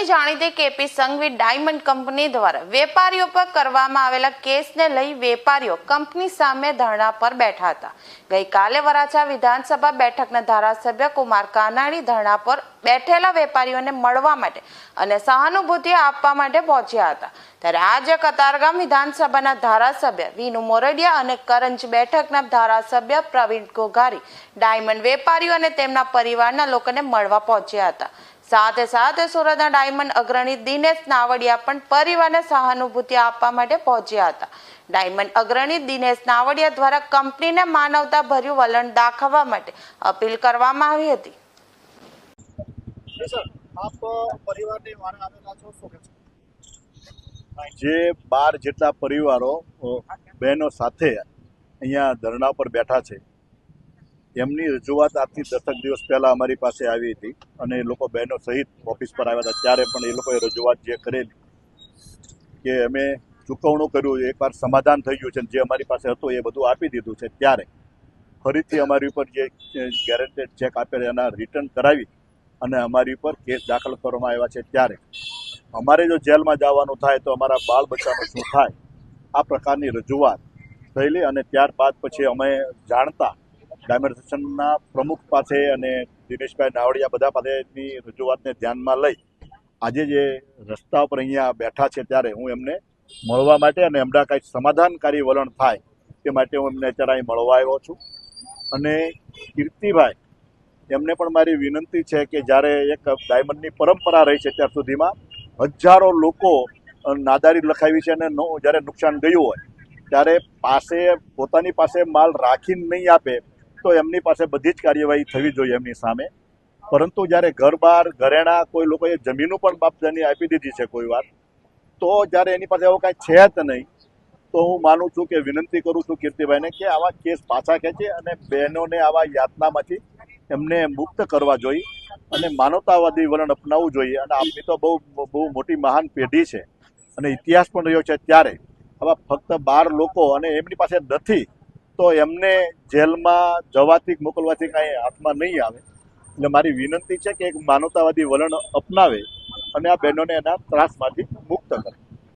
સુરતની જાણીતી KP Sanghvi diamond company દ્વારા વેપારીઓ પર કરવામાં આવેલા કેસને લઈ વેપારીઓ કંપની સામે ધરણા પર બેઠા હતા. ગઈકાલે વરાછા વિધાનસભા બેઠકના ધારાસભ્ય કુમાર કાનાણી ધરણા પર બેઠેલા વેપારીઓને મળવા માટે અને સહાનુભૂતિ આપવા માટે પહોંચ્યા હતા. ત્યારે આજે કતારગામ વિધાનસભાના ધારાસભ્ય વિનુ મોરડિયા અને કરંજ બેઠકના ધારાસભ્ય પ્રવીણ ઘોઘારી ડાયમંડ વેપારીઓ અને તેમના પરિવારના લોકોને મળવા પહોંચ્યા હતા. સાથે સાથે સુરતના ડાયમંડ અગ્રણી દિનેશ નાવડિયા પણ પરિવારને સહાનુભૂતિ આપવા માટે પહોંચ્યા હતા. ડાયમંડ અગ્રણી દિનેશ નાવડિયા દ્વારા કંપનીને માનવતા ભર્યું વલણ દાખવવા માટે અપીલ કરવામાં આવી હતી. જી બાર જેટલા પરિવારો બહેનો સાથે અહીંયા ધરણા પર બેઠા છે એમની રજૂઆત આજથી દસક દિવસ પહેલાં અમારી પાસે આવી હતી અને એ લોકો બહેનો સહિત ઓફિસ પર આવ્યા હતા. ત્યારે પણ એ લોકોએ રજૂઆત જે કરેલી કે અમે ચૂકવણું કર્યું, એકવાર સમાધાન થઈ ગયું છે જે અમારી પાસે હતું એ બધું આપી દીધું છે. ત્યારે ફરીથી અમારી ઉપર જે ગેરંટેડ ચેક આપેલ એના રિટર્ન કરાવી અને અમારી ઉપર કેસ દાખલ કરવામાં આવ્યા છે. ત્યારે અમારે જો જેલમાં જવાનું થાય તો અમારા બાળ બચ્ચાનું શું થાય? આ પ્રકારની રજૂઆત થયેલી અને ત્યારબાદ પછી અમે જાણતા ડાયમંડ પ્રમુખ પાસે અને દિનેશભાઈ નાવડિયા બધા પાસેની રજૂઆતને ધ્યાનમાં લઈ આજે જે રસ્તા ઉપર અહીંયા બેઠા છે ત્યારે હું એમને મળવા માટે અને એમના કાંઈ સમાધાનકારી વલણ થાય તે માટે હું એમને અત્યારે અહીં મળવા આવ્યો છું. અને કીર્તિભાઈ, એમને પણ મારી વિનંતી છે કે જ્યારે એક ડાયમંડની પરંપરા રહી છે ત્યાર સુધીમાં હજારો લોકો નાદારી લખાવી છે અને જ્યારે નુકસાન ગયું હોય, ત્યારે પાસે પોતાની પાસે માલ રાખીને નહીં આપે તો એમની પાસે બધી જ કાર્યવાહી થવી જોઈએ એમની સામે. પરંતુ જ્યારે ઘર બહાર ઘરેણા કોઈ લોકોએ જમીનો પણ બાપદાની આપી દીધી છે કોઈ વાર તો જ્યારે એની પાસે એવો કાંઈ છે જ નહીં, તો હું માનું છું કે વિનંતી કરું છું કીર્તિભાઈને કે આવા કેસ પાછા ખેંચે અને બહેનોને આવા યાતનામાંથી એમને મુક્ત કરવા જોઈએ અને માનવતાવાદી વલણ અપનાવવું જોઈએ. અને આપની તો બહુ બહુ મોટી મહાન પેઢી છે અને ઇતિહાસ પણ રહ્યો છે ત્યારે. આવા ફક્ત બાર લોકો અને એમની પાસે નથી તો એમને જેલમાં જવાથી મોકલવાથી કાંઈ હાથમાં નહીં આવે. એટલે મારી વિનંતી છે કે એક માનવતાવાદી વલણ અપનાવે અને આ બહેનોને એના ત્રાસમાંથી મુક્ત કરે.